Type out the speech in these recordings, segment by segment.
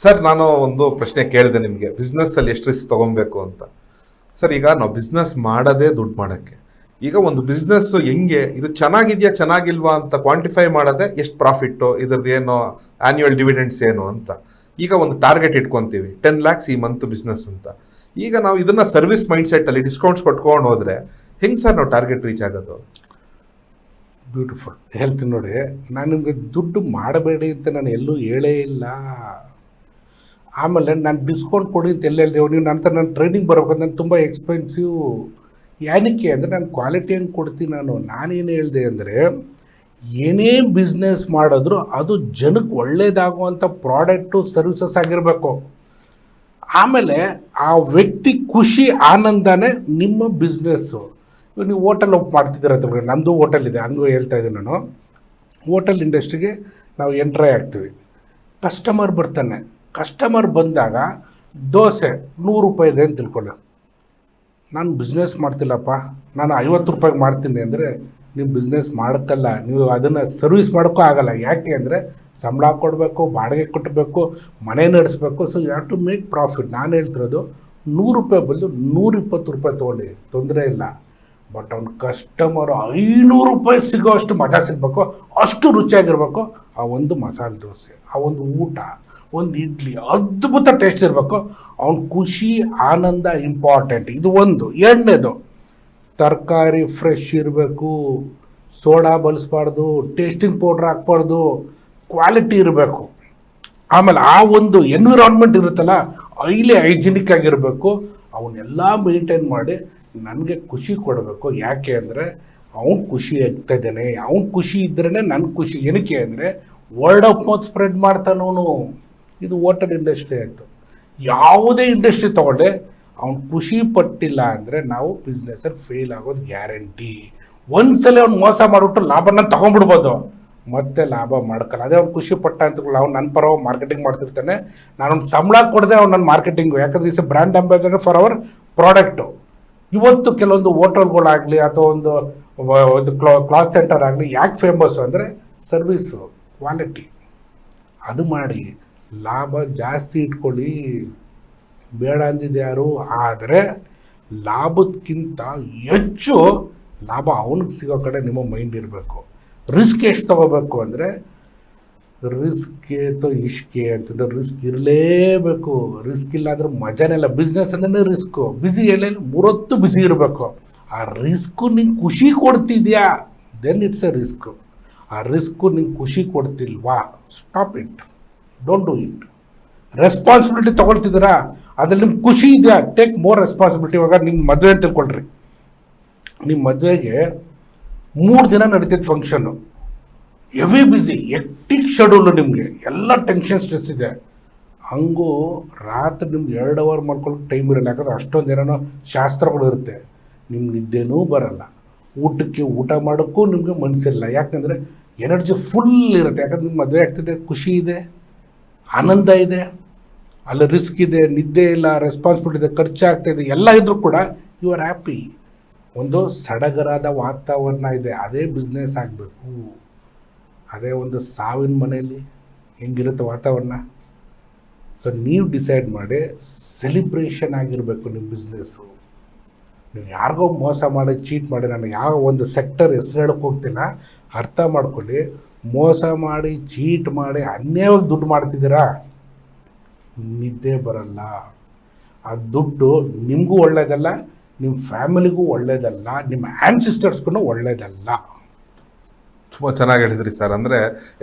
Sir ನಾನು ಒಂದು ಪ್ರಶ್ನೆ ಕೇಳಿದೆ ನಿಮಗೆ. ಬಿಸ್ನೆಸ್ ಅಲ್ಲಿ ಎಷ್ಟು ರಿಸ್ಕ್ ತಗೊಬೇಕು ಅಂತ. ಸರ್ ಈಗ ನಾವು ಬಿಸ್ನೆಸ್ ಮಾಡೋದೇ ದುಡ್ಡು ಮಾಡೋಕ್ಕೆ. ಈಗ ಒಂದು ಬಿಸ್ನೆಸ್ ಹೆಂಗೆ? ಇದು ಚೆನ್ನಾಗಿದೆಯಾ, ಚೆನ್ನಾಗಿಲ್ವಾ ಅಂತ ಕ್ವಾಂಟಿಫೈ ಮಾಡೋದೆ ಎಷ್ಟು ಪ್ರಾಫಿಟ್ಟು ಇದ್ರದ್ದು ಏನು ಆ್ಯನ್ಯುವಲ್ ಡಿವಿಡೆಂಡ್ಸ್ ಏನು ಅಂತ. ಈಗ ಒಂದು ಟಾರ್ಗೆಟ್ ಇಟ್ಕೊತೀವಿ ಟೆನ್ ಲ್ಯಾಕ್ಸ್ ಈ ಮಂತ್ ಬಿಸ್ನೆಸ್ ಅಂತ. ಈಗ ನಾವು ಇದನ್ನ ಸರ್ವಿಸ್ ಮೈಂಡ್ ಸೆಟ್ಟಲ್ಲಿ ಡಿಸ್ಕೌಂಟ್ಸ್ ಕೊಟ್ಕೊಂಡು ಹೋದ್ರೆ, ಹೆಂಗೆ ಸರ್ ನಾವು ಟಾರ್ಗೆಟ್ ರೀಚ್ ಆಗೋದು? ಬ್ಯೂಟಿಫುಲ್ ಹೇಳ್ತೀನಿ ನೋಡಿ, ನಾನು ನಿಮಗೆ ದುಡ್ಡು ಮಾಡಬೇಡಿ ಅಂತ ನಾನು ಎಲ್ಲೂ ಹೇಳೇ ಇಲ್ಲ. ಆಮೇಲೆ ನಾನು ಡಿಸ್ಕೌಂಟ್ ಕೊಡಿ ಅಂತ ಎಲ್ಲ ನೀವು ನಂತರ ನಾನು ಟ್ರೈನಿಂಗ್ ಬರ್ಬೇಕಂದ್ರೆ ನಾನು ತುಂಬ ಎಕ್ಸ್ಪೆನ್ಸಿವ್ ಏನಕ್ಕೆ ಅಂದರೆ ನಾನು ಕ್ವಾಲಿಟಿ ಹೆಂಗೆ ಕೊಡ್ತೀನಿ ನಾನು. ನಾನೇನು ಹೇಳಿದೆ ಅಂದರೆ, ಏನೇ ಬಿಸ್ನೆಸ್ ಮಾಡಿದ್ರು ಅದು ಜನಕ್ಕೆ ಒಳ್ಳೇದಾಗುವಂಥ ಪ್ರಾಡಕ್ಟು ಸರ್ವಿಸಸ್ ಆಗಿರಬೇಕು. ಆಮೇಲೆ ಆ ವ್ಯಕ್ತಿ ಖುಷಿ, ಆನಂದನೇ ನಿಮ್ಮ ಬಿಸ್ನೆಸ್ಸು ಇವಾಗ ನೀವು ಹೋಟೆಲ್ ಒಪ್ ಮಾಡ್ತಿದ್ದೀರ ತಿಳ್ಕೊಳ್ಳಿ. ನಮ್ಮದು ಹೋಟೆಲ್ ಇದೆ, ಹಂಗೂ ಹೇಳ್ತಾ ಇದ್ದೀನಿ ನಾನು. ಹೋಟೆಲ್ ಇಂಡಸ್ಟ್ರಿಗೆ ನಾವು ಎಂಟ್ರೈ ಆಗ್ತೀವಿ. ಕಸ್ಟಮರ್ ಬರ್ತಾನೆ. ಕಸ್ಟಮರ್ ಬಂದಾಗ ದೋಸೆ ನೂರು ರೂಪಾಯಿ ಇದೆ ಅಂತ ತಿಳ್ಕೊಳ್ಳಿ. ನಾನು ಬಿಸ್ನೆಸ್ ಮಾಡ್ತಿಲ್ಲಪ್ಪ, ನಾನು ಐವತ್ತು ರೂಪಾಯಿಗೆ ಮಾಡ್ತೀನಿ ಅಂದರೆ ನೀವು ಬಿಸ್ನೆಸ್ ಮಾಡೋಕ್ಕಲ್ಲ, ನೀವು ಅದನ್ನು ಸರ್ವಿಸ್ ಮಾಡೋಕ್ಕೂ ಆಗಲ್ಲ. ಯಾಕೆ ಅಂದರೆ ಸಂಬಳ ಕೊಡಬೇಕು, ಬಾಡಿಗೆ ಕಟ್ಟಬೇಕು ಮನೆ ನಡೆಸಬೇಕು so you have to make profit ನಾನು ಹೇಳ್ತಿರೋದು ನೂರು ರೂಪಾಯಿ ಬದಲು ನೂರಿಪ್ಪತ್ತು ರೂಪಾಯಿ ತೊಗೊಳ್ಳಿ ತೊಂದರೆ ಇಲ್ಲ. ಬಟ್ ಅವ್ನು ಕಸ್ಟಮರು ಐನೂರು ರೂಪಾಯಿ ಸಿಗೋ ಅಷ್ಟು ಮಜಾ ಸಿಗಬೇಕು, ಅಷ್ಟು ರುಚಿಯಾಗಿರಬೇಕು, ಆ ಒಂದು ಮಸಾಲೆ ದೋಸೆ, ಆ ಒಂದು ಊಟ. ಒಂದು ಇಡ್ಲಿ, ಅದ್ಭುತ ಟೇಸ್ಟ್ ಇರಬೇಕು. ಅವ್ನ ಖುಷಿ, ಆನಂದ ಇಂಪಾರ್ಟೆಂಟ್ ಇದು ಒಂದು. ಎರಡನೇದು, ತರಕಾರಿ ಫ್ರೆಶ್ ಇರಬೇಕು. ಸೋಡಾ ಬಳಸ್ಬಾರ್ದು ಟೇಸ್ಟಿಂಗ್ ಪೌಡ್ರ್ ಹಾಕ್ಬಾರ್ದು ಕ್ವಾಲಿಟಿ ಇರಬೇಕು. ಆಮೇಲೆ ಆ ಒಂದು ಎನ್ವಿರಾನ್ಮೆಂಟ್ ಇರುತ್ತಲ್ಲ ಐಲಿ ಹೈಜಿನಿಕ್ ಆಗಿರಬೇಕು. ಅವನ್ನೆಲ್ಲ ಮೇಂಟೈನ್ ಮಾಡಿ ನನಗೆ ಖುಷಿ ಕೊಡಬೇಕು. ಯಾಕೆ ಅಂದರೆ, ಅವ್ನು ಖುಷಿ ಆಗ್ತಾ ಇದ್ದಾನೆ. ಅವ್ನು ಖುಷಿ ಇದ್ರೇ ನನ್ನ ಖುಷಿ. ಏನಕ್ಕೆ ಅಂದರೆ ವರ್ಡ್ ಆಫ್ ಮೌತ್ ಸ್ಪ್ರೆಡ್ ಮಾಡ್ತಾನವನು ಇದು ಹೋಟೆಲ್ ಇಂಡಸ್ಟ್ರಿ ಆಯಿತು. ಯಾವುದೇ ಇಂಡಸ್ಟ್ರಿ ತಗೊಳ್ಳಿ ಅವ್ನು ಖುಷಿ ಪಟ್ಟಿಲ್ಲ ಅಂದರೆ ನಾವು ಬಿಸ್ನೆಸ್ಸಲ್ಲಿ ಫೇಲ್ ಆಗೋದು ಗ್ಯಾರಂಟಿ ಒಂದ್ಸಲ ಅವ್ನು ಮೋಸ ಮಾಡಿಬಿಟ್ಟು ಲಾಭನ ತೊಗೊಂಡ್ಬಿಡ್ಬೋದು. ಮತ್ತೆ ಲಾಭ ಮಾಡ್ಕಲ್ಲ. ಅದೇ ಅವ್ನು ಖುಷಿ ಪಟ್ಟ ಅಂತ ಅವ್ನು ನನ್ನ ಪರವಾಗಿ ಮಾರ್ಕೆಟಿಂಗ್ ಮಾಡ್ತಿರ್ತಾನೆ. ನಾನು ಅವ್ನು ಸಂಬಳ ಕೊಡದೆ ಅವ್ನು ನನ್ನ ಮಾರ್ಕೆಟಿಂಗು ಯಾಕಂದ್ರೆ is brand ambassador for our product ಇವತ್ತು ಕೆಲವೊಂದು ಹೋಟೆಲ್ಗಳಾಗಲಿ ಅಥವಾ ಒಂದು ಒಂದು ಕ್ಲಾ ಕ್ಲಾತ್ ಸೆಂಟರ್ ಆಗಲಿ ಯಾಕೆ ಫೇಮಸ್ಸು ಅಂದರೆ ಸರ್ವಿಸು ಕ್ವಾಲಿಟಿ ಅದು ಮಾಡಿ ಲಾಭ ಜಾಸ್ತಿ ಇಟ್ಕೊಳ್ಳಿ. ಬೇಡ ಅಂದಿದ್ದು ಯಾರು? ಆದರೆ ಲಾಭಕ್ಕಿಂತ ಹೆಚ್ಚು ಲಾಭ ಅವನಿಗೆ ಸಿಗೋ ಕಡೆ ನಿಮ್ಮ ಮೈಂಡ್ ಇರಬೇಕು. ರಿಸ್ಕ್ ಎಷ್ಟು ತಗೋಬೇಕು ಅಂದರೆ ರಿಸ್ಕ್ ಅಥವಾ ಇಷ್ಕೆ ಅಂತಂದ್ರೆ ರಿಸ್ಕ್ ಇರಲೇಬೇಕು. ರಿಸ್ಕ್ ಇಲ್ಲ ಅಂದ್ರೆ ಮಜಾನೇ ಇಲ್ಲ. ಬಿಸ್ನೆಸ್ ಅಂದ್ರೆ ರಿಸ್ಕು. ಬ್ಯುಸಿ ಎಲ್ಲ ಮೂರೊತ್ತು ಬ್ಯುಸಿ ಇರಬೇಕು. ಆ ರಿಸ್ಕು ನಿಂಗೆ ಖುಷಿ ಕೊಡ್ತಿದ್ಯಾ? ದೆನ್ ಇಟ್ಸ್ ಎ ರಿಸ್ಕು ಆ ರಿಸ್ಕು ನಿಂಗೆ ಖುಷಿ ಕೊಡ್ತಿಲ್ವಾ? Stop it don't do it responsibility ತಗೊಳ್ತಿದ್ದೀರಾ? ಅದ್ರಲ್ಲಿ ನಿಮ್ಗೆ ಖುಷಿ ಇದೆಯಾ ಟೇಕ್ ಮೋರ್ ರೆಸ್ಪಾನ್ಸಿಬಿಲಿಟಿ ಇವಾಗ ನಿಮ್ಮ ಮದುವೆ ಅಂತ ತಿಳ್ಕೊಳ್ರಿ. ನಿಮ್ಮ ಮದುವೆಗೆ ಮೂರು ದಿನ ನಡೀತಿದ್ದು ಫಂಕ್ಷನ್ನು ಎವಿ ಬ್ಯುಸಿ ಎಕ್ಟಿಕ್ ಶೆಡ್ಯೂಲು ನಿಮಗೆ. ಎಲ್ಲ ಟೆನ್ಷನ್ ಸ್ಟ್ರೆಸ್ ಇದೆ. ಹಂಗೂ ರಾತ್ರಿ ನಿಮ್ಗೆ ಎರಡು ಅವರ್ ಮಾಡ್ಕೊಳ್ಳೋಕೆ ಟೈಮ್ ಇರಲ್ಲ. ಯಾಕಂದ್ರೆ ಅಷ್ಟೊಂದು ಏನೋ ಶಾಸ್ತ್ರಗಳು ಇರುತ್ತೆ. ನಿಮ್ಮ ನಿದ್ದೆನೂ ಬರಲ್ಲ. ಊಟಕ್ಕೆ ಊಟ ಮಾಡೋಕ್ಕೂ ನಿಮಗೆ ಮನಸ್ಸಿಲ್ಲ ಯಾಕಂದರೆ ಎನರ್ಜಿ ಫುಲ್ ಇರುತ್ತೆ. ಯಾಕಂದ್ರೆ ನಿಮ್ಮ ಮದುವೆ ಆಗ್ತಿದೆ, ಖುಷಿ ಇದೆ. ಆನಂದ ಇದೆ, ಅಲ್ಲಿ ರಿಸ್ಕ್ ಇದೆ, ನಿದ್ದೆ ಇಲ್ಲ ರೆಸ್ಪಾನ್ಸಿಬಿಲಿಟಿ ಇದೆ, ಖರ್ಚಾಗ್ತಾ ಇದೆ, ಎಲ್ಲ ಇದ್ರೂ ಕೂಡ ಯು ಆರ್ ಹ್ಯಾಪಿ ಒಂದು ಸಡಗರಾದ ವಾತಾವರಣ ಇದೆ, ಅದೇ ಬಿಸ್ನೆಸ್ ಆಗಬೇಕು. ಅದೇ ಒಂದು ಸಾವಿನ ಮನೆಯಲ್ಲಿ ಹೆಂಗಿರುತ್ತೆ ವಾತಾವರಣ. ಸೊ ನೀವು ಡಿಸೈಡ್ ಮಾಡಿ ಸೆಲಿಬ್ರೇಷನ್ ಆಗಿರಬೇಕು ನಿಮ್ಮ ಬಿಸ್ನೆಸ್ಸು ನೀವು ಯಾರಿಗೋ ಮೋಸ ಮಾಡಿ ಚೀಟ್ ಮಾಡಿ, ನಾನು ಯಾವ ಒಂದು ಸೆಕ್ಟರ್ ಹೆಸರು ಹೇಳಕ್ಕೆ ಹೋಗ್ತಿಲ್ಲ, ಅರ್ಥ ಮಾಡ್ಕೊಳ್ಳಿ ಮೋಸ ಮಾಡಿ, ಚೀಟ್ ಮಾಡಿ, ಅನ್ಯಾಯವಾಗಿ ದುಡ್ಡು ಮಾಡ್ತಿದ್ದೀರಾ? ನಿದ್ದೆ ಬರಲ್ಲ. ಆ ದುಡ್ಡು ನಿಮಗೂ ಒಳ್ಳೇದಲ್ಲ ನಿಮ್ಮ ಫ್ಯಾಮಿಲಿಗೂ ಒಳ್ಳೇದಲ್ಲ ನಿಮ್ಮ ಆ್ಯನ್ಸಿಸ್ಟರ್ಸ್ಗೂ ಒಳ್ಳೇದಲ್ಲ. ತುಂಬ ಚೆನ್ನಾಗಿ ಹೇಳಿದ್ರಿ ಸರ್. ಅಂದರೆ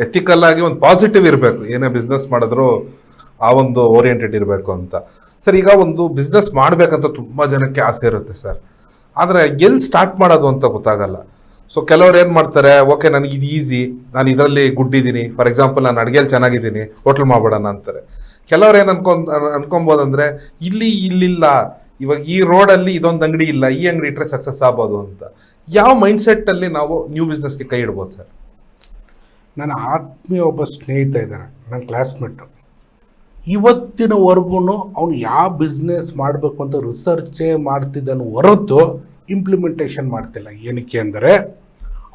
ಎಥಿಕಲ್ಲಾಗಿ ಒಂದು ಪಾಸಿಟಿವ್ ಇರಬೇಕು. ಏನೇ ಬಿಸ್ನೆಸ್ ಮಾಡಿದ್ರು ಆ ಒಂದು ಓರಿಯೆಂಟೆಡ್ ಇರಬೇಕು ಅಂತ. ಸರ್, ಈಗ ಒಂದು ಬಿಸ್ನೆಸ್ ಮಾಡಬೇಕಂತ ತುಂಬ ಜನಕ್ಕೆ ಆಸೆ ಇರುತ್ತೆ ಸರ್. ಆದರೆ ಎಲ್ಲಿ ಸ್ಟಾರ್ಟ್ ಮಾಡೋದು ಅಂತ ಗೊತ್ತಾಗಲ್ಲ. ಸೊ ಕೆಲವ್ರು ಏನು ಮಾಡ್ತಾರೆ ಓಕೆ ನನಗೆ ಇದು ಈಸಿ ನಾನು ಇದರಲ್ಲಿ ಗುಡ್ಡಿದ್ದೀನಿ. ಫಾರ್ ಎಕ್ಸಾಂಪಲ್ ನಾನು ಅಡುಗೆಯಲ್ಲಿ ಚೆನ್ನಾಗಿದ್ದೀನಿ. ಹೋಟ್ಲ್ ಮಾಡ್ಬಿಡೋಣ, ಅಂತಾರೆ. ಕೆಲವ್ರು ಏನು ಅನ್ಕೊಂಡ್, ಅನ್ಕೊಬೋದಂದ್ರೆ, ಇಲ್ಲಿ ಇಲ್ಲಿಲ್ಲ. ಇವಾಗ ಈ ರೋಡಲ್ಲಿ ಇದೊಂದು ಅಂಗಡಿ ಇಲ್ಲ. ಈ ಅಂಗಡಿ ಇಟ್ಟರೆ ಸಕ್ಸಸ್ ಆಗ್ಬೋದು, ಅಂತ. ಯಾವ ಮೈಂಡ್ ಸೆಟ್ಟಲ್ಲಿ ನಾವು ನ್ಯೂ ಬಿಸ್ನೆಸ್ಗೆ ಕೈ ಇಡ್ಬೋದು, ಸರ್? ನನ್ನ ಆತ್ಮೀಯ ಒಬ್ಬ ಸ್ನೇಹಿತ ಇದ್ದಾನೆ ನನ್ನ ಕ್ಲಾಸ್ಮೇಟು ಇವತ್ತಿನವರೆಗೂ ಅವನು ಯಾವ ಬಿಸ್ನೆಸ್ ಮಾಡಬೇಕು ಅಂತ ರಿಸರ್ಚೇ ಮಾಡ್ತಿದ್ದಾನೆ ಹೊರತು ಇಂಪ್ಲಿಮೆಂಟೇಷನ್ ಮಾಡ್ತಿಲ್ಲ. ಏನಕ್ಕೆ ಅಂದರೆ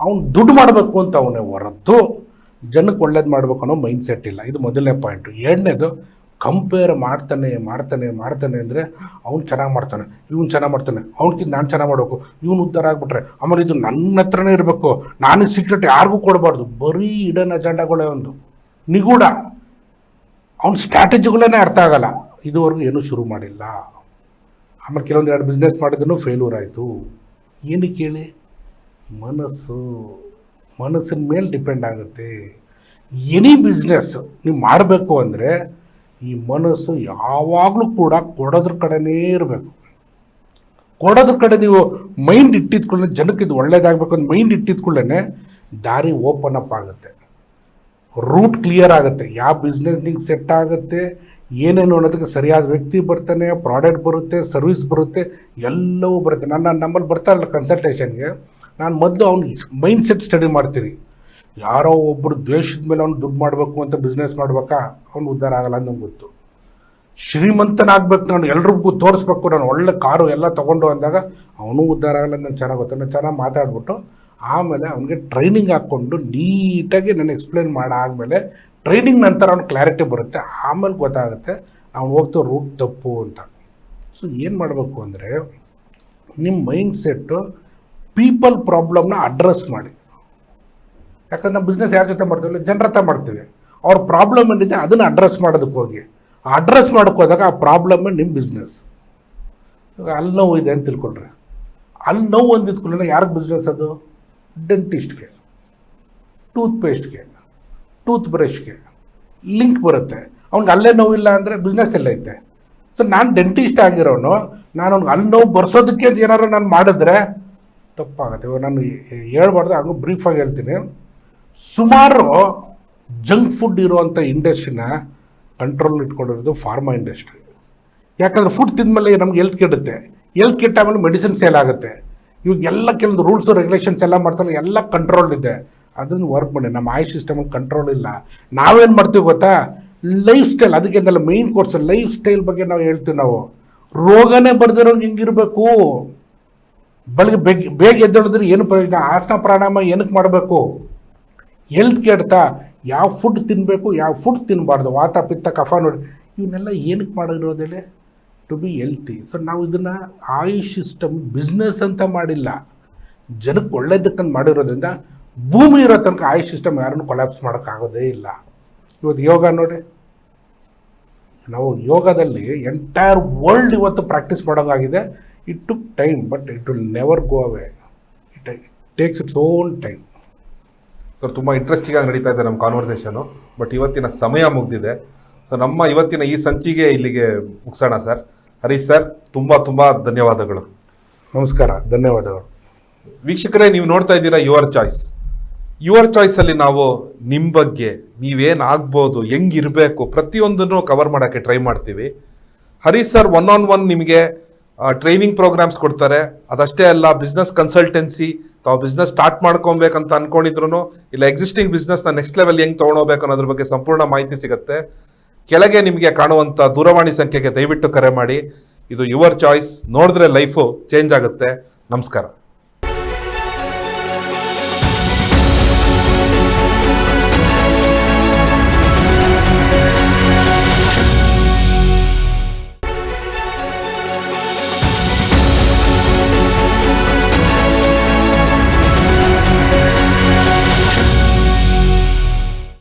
ಅವನು ದುಡ್ಡು ಮಾಡಬೇಕು ಅಂತ ಅವನೇ ಹೊರತು ಜನಕ್ಕೆ ಒಳ್ಳೇದು ಮಾಡಬೇಕು ಅನ್ನೋ ಮೈಂಡ್ ಸೆಟ್ ಇಲ್ಲ. ಇದು ಮೊದಲನೇ ಪಾಯಿಂಟು ಎರಡನೇದು ಕಂಪೇರ್ ಮಾಡ್ತಾನೆ ಮಾಡ್ತಾನೆ ಮಾಡ್ತಾನೆ ಅಂದರೆ ಅವ್ನು ಚೆನ್ನಾಗಿ ಮಾಡ್ತಾನೆ, ಇವ್ನು ಚೆನ್ನಾಗಿ ಮಾಡ್ತಾನೆ ಅವ್ನಿಗಿಂತ ನಾನು ಚೆನ್ನಾಗಿ ಮಾಡಬೇಕು, ಇವ್ನು ಉದ್ಧಾರ ಆಗಿಬಿಟ್ರೆ. ಆಮೇಲೆ ಇದು ನನ್ನ ಹತ್ರನೇ ಇರಬೇಕು. ನಾನು ಸೀಕ್ರೆಟ್ ಯಾರಿಗೂ ಕೊಡಬಾರ್ದು. ಬರೀ ಇಡನ್ ಅಜೆಂಡಾಗಳೇ ಒಂದು. ನಿಗೂಢ. ಅವ್ನ ಸ್ಟ್ರಾಟಜಿಗಳೇ ಅರ್ಥ ಆಗಲ್ಲ. ಇದುವರೆಗೂ ಏನೂ ಶುರು ಮಾಡಿಲ್ಲ. ಆಮೇಲೆ ಕೆಲವೊಂದು ಎರಡು ಬಿಸ್ನೆಸ್ ಮಾಡಿದ್ರು ಫೇಲ್ಯೂರ್ ಆಯಿತು. ಏನು ಕೇಳಿ? ಮನಸ್ಸು ಮನಸ್ಸಿನ ಮೇಲೆ ಡಿಪೆಂಡ್ ಆಗುತ್ತೆ. ಎನಿ ಬಿಸ್ನೆಸ್ ನೀವು ಮಾಡಬೇಕು ಅಂದರೆ ಈ ಮನಸ್ಸು ಯಾವಾಗಲೂ ಕೂಡ ಕೊಡೋದ್ರ ಕಡೆನೇ ಇರಬೇಕು. ಕೊಡೋದ್ರ ಕಡೆ ನೀವು ಮೈಂಡ್ ಇಟ್ಟಿದ್ಕೊಳ್ಳೆ ಜನಕ್ಕೆ ಇದು ಒಳ್ಳೇದಾಗಬೇಕು ಅಂತ ಮೈಂಡ್ ಇಟ್ಟಿದ್ಕೊಳ್ಳೇ ದಾರಿ ಓಪನ್ ಅಪ್ ಆಗುತ್ತೆ. ರೂಟ್ ಕ್ಲಿಯರ್ ಆಗುತ್ತೆ. ಯಾವ ಬಿಸ್ನೆಸ್ ನಿಂಗೆ ಸೆಟ್ ಆಗುತ್ತೆ ಏನೇನು ಅನ್ನೋದಕ್ಕೆ ಸರಿಯಾದ ವ್ಯಕ್ತಿ ಬರ್ತಾನೆ ಪ್ರಾಡಕ್ಟ್ ಬರುತ್ತೆ ಸರ್ವಿಸ್ ಬರುತ್ತೆ, ಎಲ್ಲವೂ ಬರುತ್ತೆ. ನನ್ನ ನಮ್ಮಲ್ಲಿ ಬರ್ತಾರಲ್ಲ ಕನ್ಸಲ್ಟೇಷನ್ಗೆ ನಾನು ಮೊದಲು ಅವ್ನು ಮೈಂಡ್ ಸೆಟ್ ಸ್ಟಡಿ ಮಾಡ್ತೀನಿ. ಯಾರೋ ಒಬ್ಬರು ದ್ವೇಷದ ಮೇಲೆ ಅವ್ನು ದುಡ್ಡು ಮಾಡಬೇಕು ಅಂತ ಬಿಸ್ನೆಸ್ ಮಾಡ್ಬೇಕಾ? ಅವ್ನು ಉದ್ಧಾರ ಆಗಲ್ಲ ಅಂತ ನಂಗೆ ಗೊತ್ತು. ಶ್ರೀಮಂತನಾಗ್ಬೇಕು ನಾನು, ಎಲ್ರಿಗೂ ತೋರಿಸ್ಬೇಕು. ನಾನು ಒಳ್ಳೆ ಕಾರು ಎಲ್ಲ ತೊಗೊಂಡು ಅಂದಾಗ ಅವನು ಉದ್ಧಾರ ಆಗಲ್ಲ ನಾನು ಚೆನ್ನಾಗಿ ಗೊತ್ತು. ನಾನು ಚೆನ್ನಾಗಿ ಮಾತಾಡ್ಬಿಟ್ಟು ಆಮೇಲೆ ಅವನಿಗೆ ಟ್ರೈನಿಂಗ್ ಹಾಕ್ಕೊಂಡು ನೀಟಾಗಿ ನಾನು ಎಕ್ಸ್ಪ್ಲೇನ್ ಮಾಡಾದ್ಮೇಲೆ ಟ್ರೈನಿಂಗ್ ನಂತರ ಅವ್ನು ಕ್ಲಾರಿಟಿ ಬರುತ್ತೆ. ಆಮೇಲೆ ಗೊತ್ತಾಗುತ್ತೆ ಅವ್ನು ಹೋಗ್ತಾ ರೂಟ್ ತಪ್ಪು ಅಂತ. ಸೊ ಏನು ಮಾಡಬೇಕು ಅಂದರೆ ನಿಮ್ಮ ಮೈಂಡ್ ಸೆಟ್ಟು ಪೀಪಲ್ ಪ್ರಾಬ್ಲಮ್ನ ಅಡ್ರೆಸ್ ಮಾಡಿ. ಯಾಕಂದ್ರೆ ನಾವು ಬಿಸ್ನೆಸ್ ಯಾರ ಜೊತೆ ಮಾಡ್ತೀವಿ ಜನರ ಹತ್ರ ಮಾಡ್ತೀವಿ. ಅವ್ರ ಪ್ರಾಬ್ಲಮ್ ಏನಿದೆ ಅದನ್ನು ಅಡ್ರೆಸ್ ಮಾಡೋದಕ್ಕೆ ಹೋಗಿ. ಅಡ್ರೆಸ್ ಮಾಡೋಕ್ಕೋದಾಗ ಆ ಪ್ರಾಬ್ಲಮ್ಮೇ ನಿಮ್ಮ ಬಿಸ್ನೆಸ್ ಅಲ್ಲಿ ನೋವು ಇದೆ ಅಂತ ತಿಳ್ಕೊಂಡ್ರೆ. ಅಲ್ಲಿ ನೋವು ಅಂದಿದ್ಕೊಳ್ಳೆ ಯಾರಿಗೆ ಬಿಸ್ನೆಸ್ ಅದು? ಡೆಂಟಿಸ್ಟ್ಗೆ ಟೂತ್ ಪೇಸ್ಟ್ಗೆ ಟೂತ್ ಬ್ರಷ್ಗೆ ಲಿಂಕ್ ಬರುತ್ತೆ. ಅವ್ನಿಗೆ ಅಲ್ಲೇ ನೋವಿಲ್ಲ ಅಂದರೆ ಬಿಸ್ನೆಸ್ ಎಲ್ಲ ಐತೆ. ಸೊ ನಾನು ಡೆಂಟಿಸ್ಟ್ ಆಗಿರೋನು, ನಾನು ಅವ್ನಿಗೆ ಅಲ್ಲಿ ನೋವು ಬರ್ಸೋದಕ್ಕೆ ಅಂತ ಏನಾರು ನಾನು ಮಾಡಿದ್ರೆ ತಪ್ಪಾಗುತ್ತೆ. ನಾನು ಹೇಳ್ಬಾರ್ದು ಬ್ರೀಫ್ ಬ್ರೀಫಾಗಿ ಹೇಳ್ತೀನಿ. ಸುಮಾರು ಜಂಕ್ ಫುಡ್ ಇರುವಂಥ ಇಂಡಸ್ಟ್ರಿನ ಕಂಟ್ರೋಲ್ ಇಟ್ಕೊಂಡಿರೋದು ಫಾರ್ಮಾ ಇಂಡಸ್ಟ್ರಿ ಯಾಕಂದ್ರೆ ಫುಡ್ ತಿಂದಮೇಲೆ ನಮ್ಗೆ ಹೆಲ್ತ್ ಕೆಡುತ್ತೆ. ಹೆಲ್ತ್ ಆಮೇಲೆ ಮೆಡಿಸಿನ್ ಸೇಲ್ ಆಗುತ್ತೆ. ಇವಾಗ ಎಲ್ಲ ಕೆಲವೊಂದು ರೂಲ್ಸ್ ರೆಗ್ಯುಲೇಷನ್ಸ್ ಎಲ್ಲ ಮಾಡ್ತಾರೆ, ಎಲ್ಲ ಕಂಟ್ರೋಲ್ ಇದೆ. ಅದನ್ನು ವರ್ಕ್ ಮಾಡಿ. ನಮ್ಮ ಆಯುಷ್ ಸಿಸ್ಟಮಲ್ಲಿ ಕಂಟ್ರೋಲ್ ಇಲ್ಲ. ನಾವೇನು ಮಾಡ್ತೀವಿ ಗೊತ್ತಾ? ಲೈಫ್ ಸ್ಟೈಲ್ ಅದಕ್ಕೆ ಮೈನ್ ಕೋರ್ಸ್ ಲೈಫ್ ಸ್ಟೈಲ್ ಬಗ್ಗೆ ನಾವು ಹೇಳ್ತೀವಿ ನಾವು. ರೋಗನೇ ಬರ್ದಿರೋಂಗೆ ಹಿಂಗಿರ್ಬೇಕು ಬೆಳಗ್ಗೆ ಬೇಗ ಬೇಗ ಎದ್ದೇಳಿದ್ರೆ ಏನು ಪ್ರಯೋಜನ? ಆಸನ ಪ್ರಾಣಾಯಾಮ ಏನಕ್ಕೆ ಮಾಡಬೇಕು? ಹೆಲ್ತ್ ಕೆಡ್ತಾ ಯಾವ ಫುಡ್ ತಿನ್ನಬೇಕು ಯಾವ ಫುಡ್ ತಿನ್ನಬಾರ್ದು ವಾತ, ಪಿತ್ತ, ಕಫ ನೋಡಿ. ಇವನ್ನೆಲ್ಲ ಏನಕ್ಕೆ ಮಾಡಿರೋದೇಳೆ ಟು ಬಿ ಹೆಲ್ತಿ ಸೊ ನಾವು ಇದನ್ನು ಆಯುಷ್ ಸಿಸ್ಟಮ್ ಬಿಸ್ನೆಸ್ ಅಂತ ಮಾಡಿಲ್ಲ. ಜನಕ್ಕೆ ಒಳ್ಳೇದಕ್ಕಂತ ಮಾಡಿರೋದ್ರಿಂದ ಭೂಮಿ ಇರೋ ತನಕ ಆಯುಷ್ ಸಿಸ್ಟಮ್ ಯಾರನ್ನು ಕೊಲ್ಯಾಪ್ಸ್ ಮಾಡೋಕ್ಕಾಗೋದೇ ಇಲ್ಲ. ಇವತ್ತು ಯೋಗ ನೋಡಿ. ನಾವು ಯೋಗದಲ್ಲಿ ಎಂಟೈರ್ ವರ್ಲ್ಡ್ ಇವತ್ತು ಪ್ರಾಕ್ಟೀಸ್ ಮಾಡೋದಾಗಿದೆ. It took time but it will never go away it takes its own time sir ತುಂಬ ಇಂಟ್ರೆಸ್ಟಿಂಗ್ ಆಗಿ ನಡೀತಾ ಇದೆ ನಮ್ಮ ಕಾನ್ವರ್ಸೇಷನು ಬಟ್ ಇವತ್ತಿನ ಸಮಯ ಮುಗಿದಿದೆ. ಸೊ ನಮ್ಮ ಇವತ್ತಿನ ಈ ಸಂಚಿಗೆ ಇಲ್ಲಿಗೆ ಮುಗಿಸೋಣ ಸರ್ ಹರೀಶ್ ಸರ್ ತುಂಬ ತುಂಬ ಧನ್ಯವಾದಗಳು. ನಮಸ್ಕಾರ ಧನ್ಯವಾದಗಳು. ವೀಕ್ಷಕರೇ ನೀವು ನೋಡ್ತಾ ಇದ್ದೀರಾ ಯುವರ್ ಚಾಯ್ಸ್ ಯುವರ್ ಚಾಯ್ಸಲ್ಲಿ ನಾವು ನಿಮ್ಮ ಬಗ್ಗೆ ನೀವೇನು ಆಗ್ಬೋದು ಹೆಂಗಿರಬೇಕು ಪ್ರತಿಯೊಂದನ್ನು ಕವರ್ ಮಾಡೋಕ್ಕೆ ಟ್ರೈ ಮಾಡ್ತೀವಿ. Harish sir one on one ನಿಮಗೆ ಟ್ರೈನಿಂಗ್ ಪ್ರೋಗ್ರಾಮ್ಸ್ ಕೊಡ್ತಾರೆ. ಅದಷ್ಟೇ ಅಲ್ಲ ಬಿಸ್ನೆಸ್ ಕನ್ಸಲ್ಟೆನ್ಸಿ ತಾವು ಬಿಸ್ನೆಸ್ ಸ್ಟಾರ್ಟ್ ಮಾಡ್ಕೊಬೇಕಂತ ಅನ್ಕೊಂಡಿದ್ರು ಇಲ್ಲ ಎಕ್ಸಿಸ್ಟಿಂಗ್ ಬಿಸ್ನೆಸ್ನ ನೆಕ್ಸ್ಟ್ ಲೆವೆಲ್ ಹೆಂಗೆ ತೊಗೊಂಡೋಗ್ಬೇಕು ಅನ್ನೋದ್ರ ಬಗ್ಗೆ ಸಂಪೂರ್ಣ ಮಾಹಿತಿ ಸಿಗುತ್ತೆ. ಕೆಳಗೆ ನಿಮಗೆ ಕಾಣುವಂಥ ದೂರವಾಣಿ ಸಂಖ್ಯೆಗೆ ದಯವಿಟ್ಟು ಕರೆ ಮಾಡಿ. ಇದು ಯುವರ್ ಚಾಯ್ಸ್ ನೋಡಿದ್ರೆ ಲೈಫು ಚೇಂಜ್ ಆಗುತ್ತೆ. ನಮಸ್ಕಾರ.